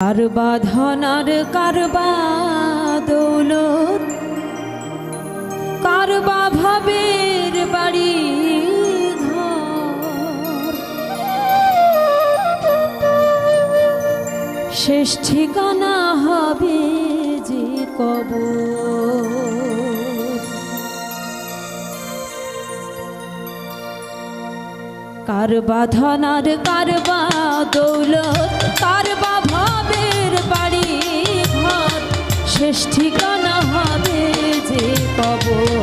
কারবা বাধনার কারবা দৌলত কারবা ভাবের বাড়ি শেষ ঠিকানা হবে যে কবর। কারবা ধনার কারবা দৌলত কারবা ভাবের বাড়ি ঘর? শেষ ঠিকানা হবে যে কবর?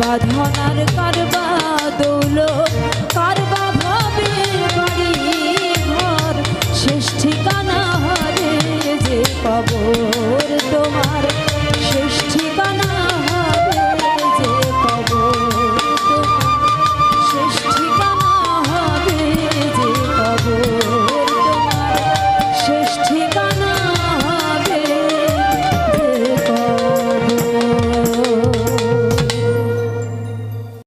কারবা ধনার কারবা দৌল কারবা ভবের বাড়ি ঘর। শেষ ঠিকানা হারে যে কবর তোমার